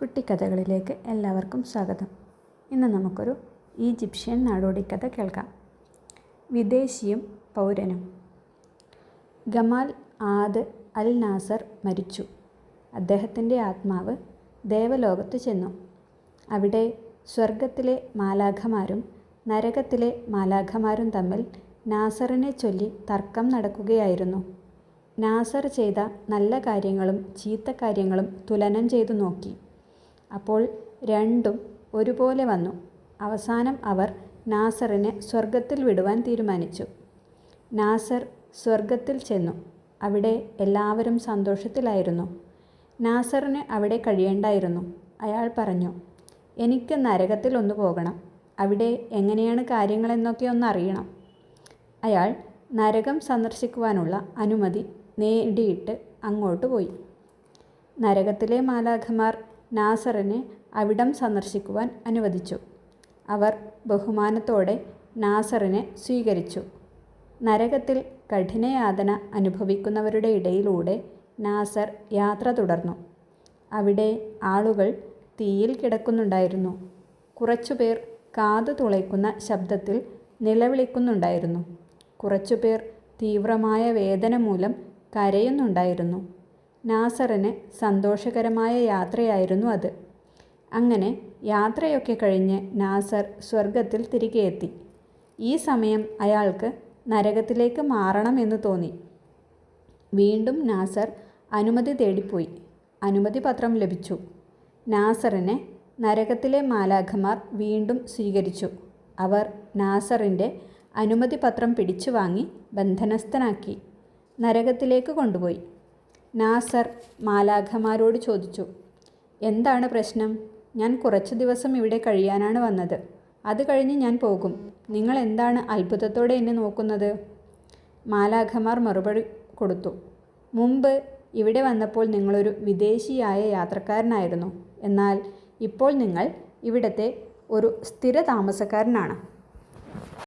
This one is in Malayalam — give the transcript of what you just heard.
കുട്ടിക്കഥകളിലേക്ക് എല്ലാവർക്കും സ്വാഗതം. ഇന്ന് നമുക്കൊരു ഈജിപ്ഷ്യൻ നാടോടിക്കഥ കേൾക്കാം. വിദേശിയും പൗരനും. ഗമാൽ ആദ് അൽ നാസർ മരിച്ചു. അദ്ദേഹത്തിന്റെ ആത്മാവ് ദേവലോകത്ത് ചെന്നു. അവിടെ സ്വർഗത്തിലെ മാലാഖമാരും നരകത്തിലെ മാലാഖമാരും തമ്മിൽ നാസറിനെ ചൊല്ലി തർക്കം നടക്കുകയായിരുന്നു. നാസർ ചെയ്ത നല്ല കാര്യങ്ങളും ചീത്ത കാര്യങ്ങളും തുലനം ചെയ്തു നോക്കി. അപ്പോൾ രണ്ടും ഒരുപോലെ വന്നു. അവസാനം അവർ നാസറിനെ സ്വർഗത്തിൽ വിടുവാൻ തീരുമാനിച്ചു. നാസർ സ്വർഗത്തിൽ ചെന്നു. അവിടെ എല്ലാവരും സന്തോഷത്തിലായിരുന്നു. നാസറിന് അവിടെ കഴിയേണ്ടായിരുന്നു. അയാൾ പറഞ്ഞു എനിക്ക് നരകത്തിൽ ഒന്ന് പോകണം. അവിടെ എങ്ങനെയാണ് കാര്യങ്ങളെന്നൊക്കെ ഒന്ന് അറിയണം. അയാൾ നരകം സന്ദർശിക്കുവാനുള്ള അനുമതി നേടിയിട്ട് അങ്ങോട്ട് പോയി. നരകത്തിലെ മാലാഖമാർ നാസറിനെ അവിടം സന്ദർശിക്കുവാൻ അനുവദിച്ചു. അവർ ബഹുമാനത്തോടെ നാസറിനെ സ്വീകരിച്ചു. നരകത്തിൽ കഠിനയാതന അനുഭവിക്കുന്നവരുടെ ഇടയിലൂടെ നാസർ യാത്ര തുടർന്നു. അവിടെ ആളുകൾ തീയിൽ കിടക്കുന്നുണ്ടായിരുന്നു. കുറച്ചുപേർ കാതു തുളയ്ക്കുന്ന ശബ്ദത്തിൽ നിലവിളിക്കുന്നുണ്ടായിരുന്നു. കുറച്ചുപേർ തീവ്രമായ വേദന മൂലം കരയുന്നുണ്ടായിരുന്നു. നാസറിന് സന്തോഷകരമായ യാത്രയായിരുന്നു അത്. അങ്ങനെ യാത്രയൊക്കെ കഴിഞ്ഞ് നാസർ സ്വർഗത്തിൽ തിരികെ എത്തി. ഈ സമയം അയാൾക്ക് നരകത്തിലേക്ക് മാറണമെന്ന് തോന്നി. വീണ്ടും നാസർ അനുമതി തേടിപ്പോയി. അനുമതി പത്രം ലഭിച്ചു. നാസറിനെ നരകത്തിലെ മാലാഖമാർ വീണ്ടും സ്വീകരിച്ചു. അവർ നാസറിന്റെ അനുമതി പത്രം പിടിച്ചു വാങ്ങി ബന്ധനസ്ഥനാക്കി. നരകത്തിലേക്ക് കൊണ്ടുപോയി. നാസർ മാലാഖമാരോട് ചോദിച്ചു എന്താണ് പ്രശ്നം? ഞാൻ കുറച്ച് ദിവസം ഇവിടെ കഴിയാനാണ് വന്നത്. അത് കഴിഞ്ഞ് ഞാൻ പോകും. നിങ്ങൾ എന്താണ് അത്ഭുതത്തോടെ എന്നെ നോക്കുന്നത്? മാലാഖമാർ മറുപടി കൊടുത്തു മുമ്പ് ഇവിടെ വന്നപ്പോൾ നിങ്ങളൊരു വിദേശിയായ യാത്രക്കാരനായിരുന്നു. എന്നാൽ ഇപ്പോൾ നിങ്ങൾ ഇവിടത്തെ ഒരു സ്ഥിര താമസക്കാരനാണ്